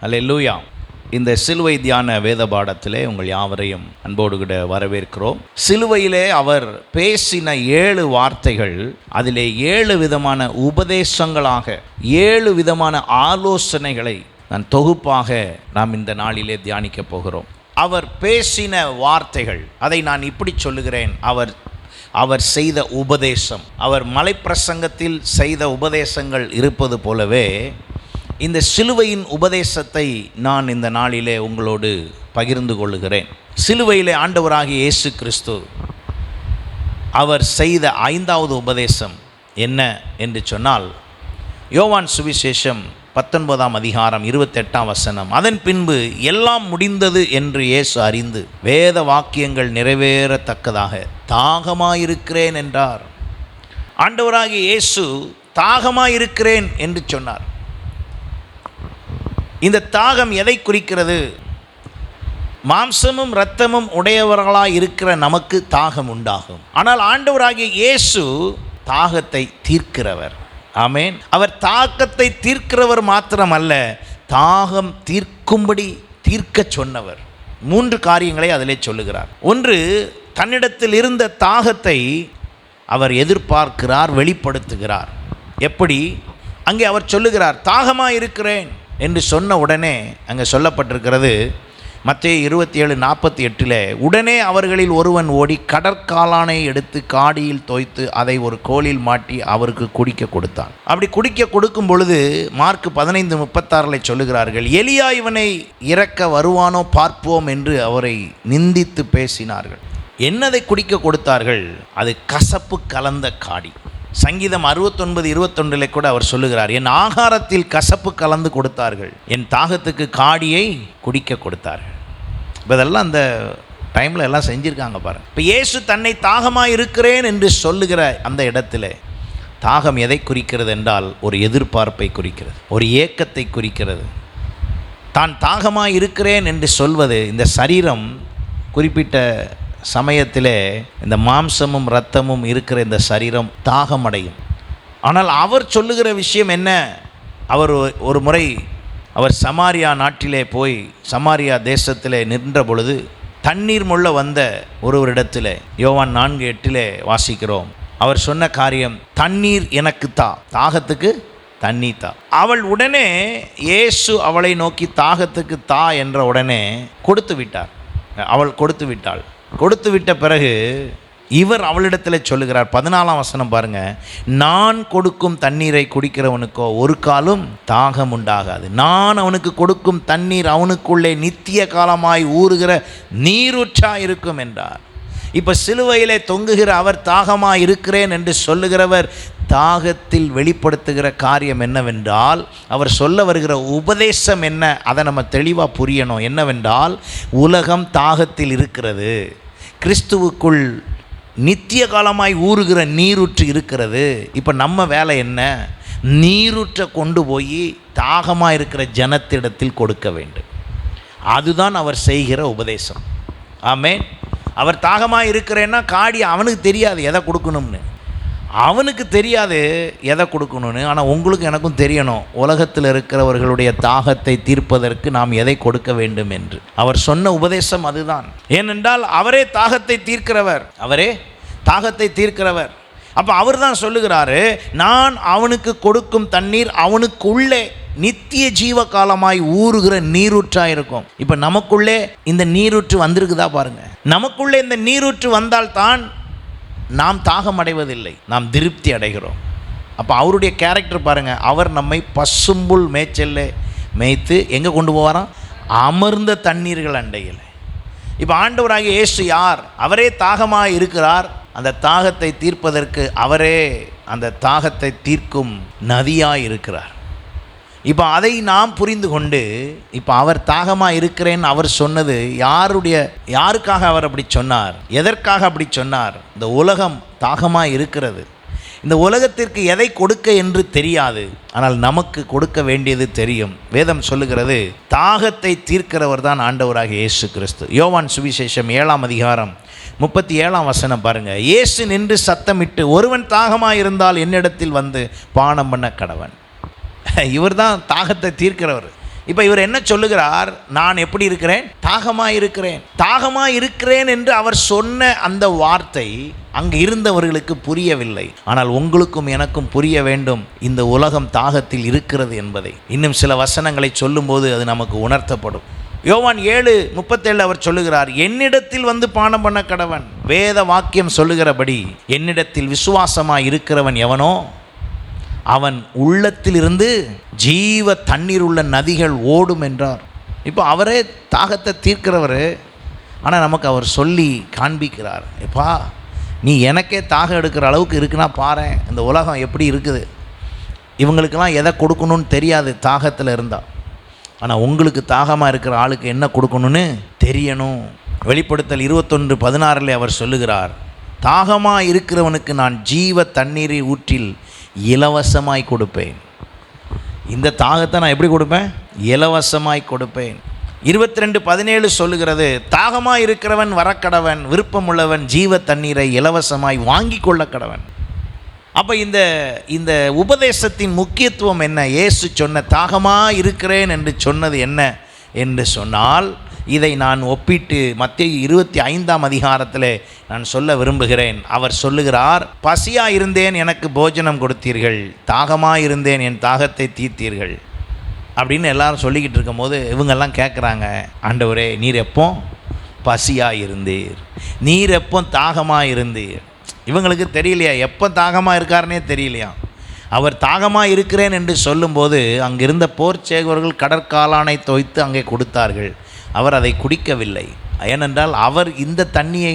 அல்ல லூயா இந்த சிலுவை தியான வேத பாடத்திலே உங்கள் யாவரையும் அன்போடு கூட வரவேற்கிறோம். சிலுவையிலே அவர் பேசின ஏழு வார்த்தைகள் அதிலே ஏழு விதமான உபதேசங்களாக ஏழு விதமான ஆலோசனைகளை நான் தொகுப்பாக நாம் இந்த நாளிலே தியானிக்கப் போகிறோம். அவர் பேசின வார்த்தைகள் அதை நான் இப்படி சொல்லுகிறேன். அவர் அவர் செய்த உபதேசம் அவர் மலைப்பிரசங்கத்தில் செய்த உபதேசங்கள் இருப்பது போலவே இந்த சிலுவையின் உபதேசத்தை நான் இந்த நாளிலே உங்களோடு பகிர்ந்து கொள்ளுகிறேன். சிலுவையிலே ஆண்டவராகிய இயேசு கிறிஸ்து அவர் செய்த ஐந்தாவது உபதேசம் என்ன என்று சொன்னால் யோவான் சுவிசேஷம் பத்தொன்பதாம் அதிகாரம் இருபத்தெட்டாம் வசனம் அதன் பின்பு எல்லாம் முடிந்தது என்று இயேசு அறிந்து வேத வாக்கியங்கள் நிறைவேறத்தக்கதாக தாகமாயிருக்கிறேன் என்றார். ஆண்டவராகிய இயேசு தாகமாயிருக்கிறேன் என்று சொன்னார். இந்த தாகம் எதை குறிக்கிறது? மாம்சமும் இரத்தமும் உடையவர்களாக இருக்கிற நமக்கு தாகம் உண்டாகும். ஆனால் ஆண்டவராகிய இயேசு தாகத்தை தீர்க்கிறவர். ஆமேன். அவர் தாகத்தை தீர்க்கிறவர் மாத்திரமல்ல தாகம் தீர்க்கும்படி தீர்க்க சொன்னவர். மூன்று காரியங்களை அதிலே சொல்லுகிறார். ஒன்று தன்னிடத்தில் இருந்த தாகத்தை அவர் எதிர்பார்க்கிறார் வெளிப்படுத்துகிறார். எப்படி? அங்கே அவர் சொல்லுகிறார் தாகமாக இருக்கிறேன் என்று சொன்ன உடனே அங்கே சொல்லப்பட்டிருக்கிறது மத்திய இருபத்தி ஏழு நாற்பத்தி எட்டில் உடனே அவர்களில் ஒருவன் ஓடி கடற்காலானை எடுத்து காடியில் தோய்த்து அதை ஒரு கோலில் மாட்டி அவருக்கு குடிக்க கொடுத்தான். அப்படி குடிக்க கொடுக்கும் பொழுது மார்க் பதினைந்து முப்பத்தாறில் சொல்லுகிறார்கள் எலியா இவனை இறக்க வருவானோ பார்ப்போம் என்று அவரை நிந்தித்து பேசினார்கள். என்னதை குடிக்க கொடுத்தார்கள்? அது கசப்பு கலந்த காடி. சங்கீதம் அறுபத்தொன்பது இருபத்தொன்றில் கூட அவர் சொல்லுகிறார் என் ஆகாரத்தில் கசப்பு கலந்து கொடுத்தார்கள் என் தாகத்துக்கு காடியை குடிக்க கொடுத்தார்கள். இப்போ இதெல்லாம் அந்த டைமில் எல்லாம் செஞ்சுருக்காங்க பாருங்க. இப்போ இயேசு தன்னை தாகமாக இருக்கிறேன் என்று சொல்லுகிற அந்த இடத்துல தாகம் எதை குறிக்கிறது என்றால் ஒரு எதிர்பார்ப்பை குறிக்கிறது ஒரு ஏக்கத்தை குறிக்கிறது. தான் தாகமாக இருக்கிறேன் என்று சொல்வது இந்த சரீரம் குறிப்பிட்ட சமயத்திலே இந்த மாம்சமும் இரத்தமும் இருக்கிற இந்த சரீரம் தாகமடையும். ஆனால் அவர் சொல்லுகிற விஷயம் என்ன? அவர் ஒரு முறை அவர் சமாரியா நாட்டிலே போய் சமாரியா தேசத்திலே நின்ற பொழுது தண்ணீர் முள்ள வந்த ஒருவரிடத்தில் யோவான் நான்கு எட்டிலே வாசிக்கிறோம். அவர் சொன்ன காரியம் தண்ணீர் எனக்கு தா தாகத்துக்கு தண்ணி தா. அவள் உடனே இயேசு அவளை நோக்கி தாகத்துக்கு தா என்ற உடனே கொடுத்து விட்டார். அவள் கொடுத்து விட்டாள். கொடுத்து விட்ட பிறகு இவர் அவளிடத்தில் சொல்லுகிறார். பதினாலாம் வசனம் பாருங்க. நான் கொடுக்கும் தண்ணீரை குடிக்கிறவனுக்கோ ஒரு காலும் தாகம் உண்டாகாது. நான் அவனுக்கு கொடுக்கும் தண்ணீர் அவனுக்குள்ளே நித்திய காலமாய் ஊறுகிற நீரூற்றா இருக்கும் என்றார். இப்போ சிலுவையிலே தொங்குகிற அவர் தாகமாக இருக்கிறேன் என்று சொல்லுகிறவர் தாகத்தில் வெளிப்படுத்துகிற காரியம் என்னவென்றால் அவர் சொல்ல வருகிற உபதேசம் என்ன அதை நம்ம தெளிவாக புரியணும். என்னவென்றால் உலகம் தாகத்தில் இருக்கிறது. கிறிஸ்துவுக்குள் நித்திய காலமாய் ஊறுகிற நீரூற்று இருக்கிறது. இப்போ நம்ம வேலை என்ன? நீரூற்றை கொண்டு போய் தாகமாக இருக்கிற ஜனத்திடத்தில் கொடுக்க வேண்டும். அதுதான் அவர் செய்கிற உபதேசம். ஆமேன். அவர் தாகமாக இருக்கிறேன்னா காடி அவனுக்கு தெரியாது எதை கொடுக்கணும்னு. அவனுக்கு தெரியாது எதை கொடுக்கணும்னு ஆனால் உங்களுக்கு எனக்கும் தெரியணும். உலகத்தில் இருக்கிறவர்களுடைய தாகத்தை தீர்ப்பதற்கு நாம் எதை கொடுக்க வேண்டும் என்று. அவர் சொன்ன உபதேசம் அதுதான். ஏனென்றால் அவரே தாகத்தை தீர்க்கிறவர். அவரே தாகத்தை தீர்க்கிறவர். அப்போ அவர் தான் சொல்லுகிறாரு நான் அவனுக்கு கொடுக்கும் தண்ணீர் அவனுக்குள்ளே நித்திய ஜீவ காலமாய் ஊறுகிற நீரூற்றாக இருக்கும். இப்போ நமக்குள்ளே இந்த நீரூற்று வந்திருக்குதா பாருங்கள் நமக்குள்ளே இந்த நீரூற்று வந்தால்தான் நாம் தாகம் அடைவதில்லை நாம் திருப்தி அடைகிறோம். அப்போ அவருடைய கேரக்டர் பாருங்கள் அவர் நம்மை பசும்புல் மேய்ச்சல்ல மேய்த்து எங்கே கொண்டு போவாராம்? அமர்ந்த தண்ணீர்கள் அண்டையில். இப்போ ஆண்டவராகிய இயேசு யார்? அவரே தாகமாக இருக்கிறார். அந்த தாகத்தை தீர்ப்பதற்கு அவரே அந்த தாகத்தை தீர்க்கும் நதியாக இருக்கிறார். இப்போ அதை நாம் புரிந்து கொண்டு இப்போ அவர் தாகமாக இருக்கிறேன்னு அவர் சொன்னது யாருடைய யாருக்காக அவர் அப்படி சொன்னார்? எதற்காக அப்படி சொன்னார்? இந்த உலகம் தாகமாக இருக்கிறது. இந்த உலகத்திற்கு எதை கொடுக்க என்று தெரியாது. ஆனால் நமக்கு கொடுக்க வேண்டியது தெரியும். வேதம் சொல்லுகிறது தாகத்தை தீர்க்கிறவர் தான் ஆண்டவராகிய இயேசு கிறிஸ்து. யோவான் சுவிசேஷம் ஏழாம் அதிகாரம் முப்பத்தி ஏழாம் வசனம் பாருங்கள் இயேசு நின்று சத்தமிட்டு ஒருவன் தாகமாக இருந்தால் என்னிடத்தில் வந்து பானம் பண்ண கடவன். இவர் தான் தாகத்தை தீர்க்கிறவர். இப்போ இவர் என்ன சொல்லுகிறார்? நான் எப்படி இருக்கிறேன்? தாகமாக இருக்கிறேன். தாகமாக இருக்கிறேன் என்று அவர் சொன்ன அந்த வார்த்தை அங்கு இருந்தவர்களுக்கு புரியவில்லை. ஆனால் உங்களுக்கும் எனக்கும் புரிய வேண்டும். இந்த உலகம் தாகத்தில் இருக்கிறது என்பதை. இன்னும் சில வசனங்களை சொல்லும்போது அது நமக்கு உணர்த்தப்படும். யோவான் ஏழு முப்பத்தேழு அவர் சொல்லுகிறார் என்னிடத்தில் வந்து பானம் பண்ண கடவன். வேத வாக்கியம் சொல்லுகிறபடி என்னிடத்தில் விசுவாசமாக இருக்கிறவன் எவனோ அவன் உள்ளத்திலிருந்து ஜீவ தண்ணீர் உள்ள நதிகள் ஓடும் என்றார். இப்போ அவரே தாகத்தை தீர்க்கிறவர். ஆனால் நமக்கு அவர் சொல்லி காண்பிக்கிறார். எப்பா நீ எனக்கே தாகம் எடுக்கிற அளவுக்கு இருக்குன்னா பாரேன். இந்த உலகம் எப்படி இருக்குது? இவங்களுக்கெல்லாம் எதை கொடுக்கணும்னு தெரியாது தாகத்தில் இருந்தால் ஆனால் உங்களுக்கு தாகமாக இருக்கிற ஆளுக்கு என்ன கொடுக்கணும்னு தெரியணும். வெளிப்படுத்தல் இருபத்தொன்று பதினாறில் அவர் சொல்லுகிறார் தாகமாக இருக்கிறவனுக்கு நான் ஜீவ தண்ணீரை ஊற்றில் இலவசமாய் கொடுப்பேன். இந்த தாகத்தை நான் எப்படி கொடுப்பேன்? இலவசமாய் கொடுப்பேன். இருபத்தி ரெண்டு பதினேழு சொல்லுகிறது தாகமாக இருக்கிறவன் வரக்கடவன் விருப்பமுள்ளவன் ஜீவ தண்ணீரை இலவசமாய் வாங்கி கொள்ள கடவன் அப்போ இந்த இந்த உபதேசத்தின் முக்கியத்துவம் என்ன? இயேசு சொன்ன தாகமாக இருக்கிறேன் என்று சொன்னது என்ன? என்று சொன்னால் இதை நான் ஒப்பிட்டு மத்திய இருபத்தி ஐந்தாம் அதிகாரத்தில் நான் சொல்ல விரும்புகிறேன். அவர் சொல்லுகிறார் பசியாக இருந்தேன் எனக்கு போஜனம் கொடுத்தீர்கள். தாகமாக இருந்தேன் என் தாகத்தை தீர்த்தீர்கள். அப்படின்னு எல்லாரும் சொல்லிக்கிட்டு இருக்கும்போது இவங்கெல்லாம் கேட்குறாங்க ஆண்டவரே நீர் எப்போ பசியாக இருந்தீர்? நீர் எப்போ தாகமாக இருந்தீர்? இவங்களுக்கு தெரியலையா எப்போ தாகமாக இருக்காருனே தெரியலையா? அவர் தாகமாக இருக்கிறேன் என்று சொல்லும்போது அங்கிருந்த போர் சேகவர்கள் கடற்காலானை தோய்த்து அங்கே கொடுத்தார்கள். அவர் அதை குடிக்கவில்லை. ஏனென்றால் அவர் இந்த தண்ணியை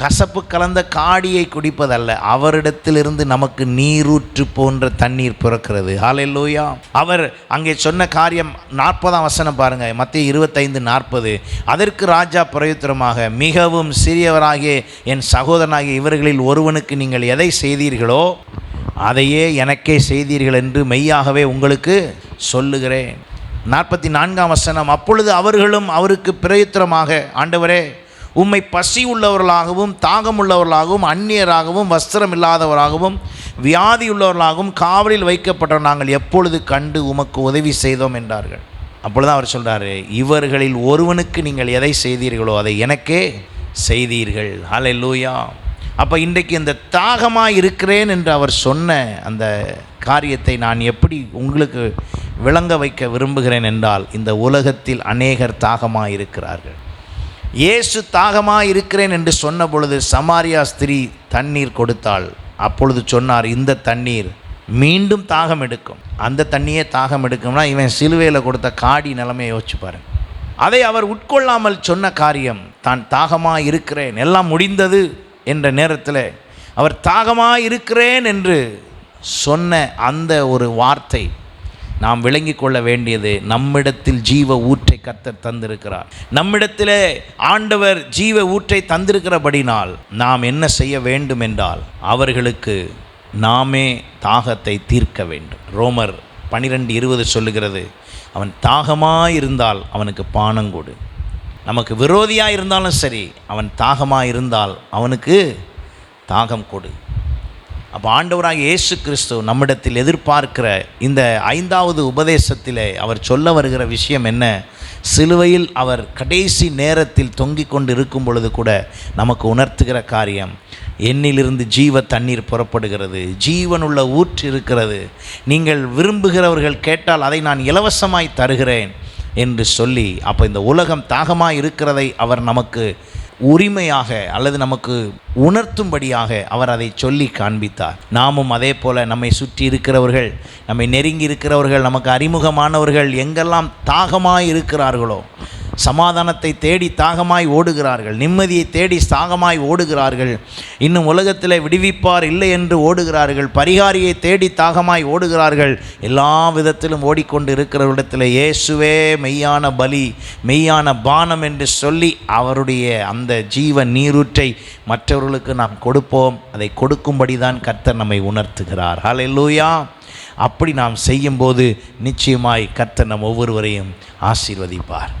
கசப்பு கலந்த காடியை குடிப்பதல்ல. அவரிடத்திலிருந்து நமக்கு நீரூற்று போன்ற தண்ணீர் பிறக்கிறது. ஹalleluya அவர் அங்கே சொன்ன காரியம் நாற்பதாம் வசனம் பாருங்கள் மத்திய இருபத்தைந்து நாற்பது. அதற்கு ராஜா பிரயுத்தரமாக மிகவும் சிறியவராகிய என் சகோதரனாகிய இவர்களில் ஒருவனுக்கு நீங்கள் எதை செய்தீர்களோ அதையே எனக்கே செய்தீர்கள் என்று மெய்யாகவே உங்களுக்கு சொல்லுகிறேன். நாற்பத்தி நான்காம் வசனம் அப்பொழுது அவர்களும் அவருக்கு பிரயுத்திரமாக ஆண்டவரே உம்மை பசி உள்ளவர்களாகவும் தாகம் உள்ளவர்களாகவும் அந்நியராகவும் வஸ்திரம் இல்லாதவராகவும் வியாதி உள்ளவர்களாகவும் காவலில் வைக்கப்பட்ட நாங்கள் எப்பொழுது கண்டு உமக்கு உதவி செய்தோம் என்றார்கள். அப்பொழுது அவர் சொல்கிறாரு இவர்களில் ஒருவனுக்கு நீங்கள் எதை செய்தீர்களோ அதை எனக்கே செய்தீர்கள். ஹalleluya. அப்போ இன்றைக்கு இந்த தாகமாக இருக்கிறேன் என்று அவர் சொன்ன அந்த காரியத்தை நான் எப்படி உங்களுக்கு விளங்க வைக்க விரும்புகிறேன் என்றால் இந்த உலகத்தில் அநேகர் தாகமாக இருக்கிறார்கள் இயேசு தாகமாக இருக்கிறேன் என்று சொன்ன பொழுது சமாரியா ஸ்திரீ தண்ணீர் கொடுத்தாள். அப்பொழுது சொன்னார் இந்த தண்ணீர் மீண்டும் தாகம் எடுக்கும் அந்த தண்ணியே தாகம் எடுக்கும்னா இவன் சிலுவையில் கொடுத்த காடி நிலைமையை யோசிச்சு பாருங்க. அதை அவர் உட்கொள்ளாமல் சொன்ன காரியம் தான் தாகமாக இருக்கிறேன் எல்லாம் முடிந்தது என்ற நேரத்தில் அவர் தாகமாக இருக்கிறேன் என்று சொன்ன அந்த ஒரு வார்த்தை நாம் விளங்கி கொள்ள வேண்டியது நம்மிடத்தில் ஜீவ ஊற்றை கத்தர் தந்திருக்கிறார். நம்மிடத்திலே ஆண்டவர் ஜீவ ஊற்றை தந்திருக்கிறபடினால் நாம் என்ன செய்ய வேண்டும் என்றால் அவர்களுக்கு நாமே தாகத்தை தீர்க்க வேண்டும். ரோமர் பனிரெண்டு இருபது சொல்லுகிறது அவன் தாகமாக இருந்தால் அவனுக்கு பானம் கொடு. நமக்கு விரோதியாக இருந்தாலும் சரி அவன் தாகமாக இருந்தால் அவனுக்கு தாகம் கொடு. அப்போ ஆண்டவராக இயேசு கிறிஸ்து நம்மிடத்தில் எதிர்பார்க்கிற இந்த ஐந்தாவது உபதேசத்திலே அவர் சொல்ல வருகிற விஷயம் என்ன? சிலுவையில் அவர் கடைசி நேரத்தில் தொங்கிக் கொண்டு இருக்கும் பொழுது கூட நமக்கு உணர்த்துகிற காரியம் என்னிலிருந்து ஜீவ தண்ணீர் புறப்படுகிறது ஜீவனுள்ள ஊற்று இருக்கிறது நீங்கள் விரும்புகிறவர்கள் கேட்டால் அதை நான் இலவசமாய் தருகிறேன் என்று சொல்லி அப்போ இந்த உலகம் தாகமாக இருக்கிறதை அவர் நமக்கு உரிமையாக அல்லது நமக்கு உணர்த்தும்படியாக அவர் அதை சொல்லி காண்பித்தார். நாமும் அதே போல நம்மை சுற்றி இருக்கிறவர்கள் நம்மை நெருங்கி இருக்கிறவர்கள் நமக்கு அறிமுகமானவர்கள் எங்கெல்லாம் தாகமாக இருக்கிறார்களோ சமாதானத்தை தேடி தாகமாய் ஓடுகிறார்கள். நிம்மதியை தேடி தாகமாய் ஓடுகிறார்கள். இன்னும் உலகத்தில் விடுவிப்பார் இல்லை என்று ஓடுகிறார்கள். பரிகாரியை தேடி தாகமாய் ஓடுகிறார்கள். எல்லா விதத்திலும் ஓடிக்கொண்டு இருக்கிறவரிடத்தில் இயேசுவே மெய்யான பலி மெய்யான பானம் என்று சொல்லி அவருடைய அந்த ஜீவ நீரூற்றை மற்றவர்களுக்கு நாம் கொடுப்போம். அதை கொடுக்கும்படி தான் கர்த்தர் நம்மை உணர்த்துகிறார். லூயா அப்படி நாம் செய்யும்போது நிச்சயமாய் கர்த்தர் நம் ஒவ்வொருவரையும் ஆசீர்வதிப்பார்.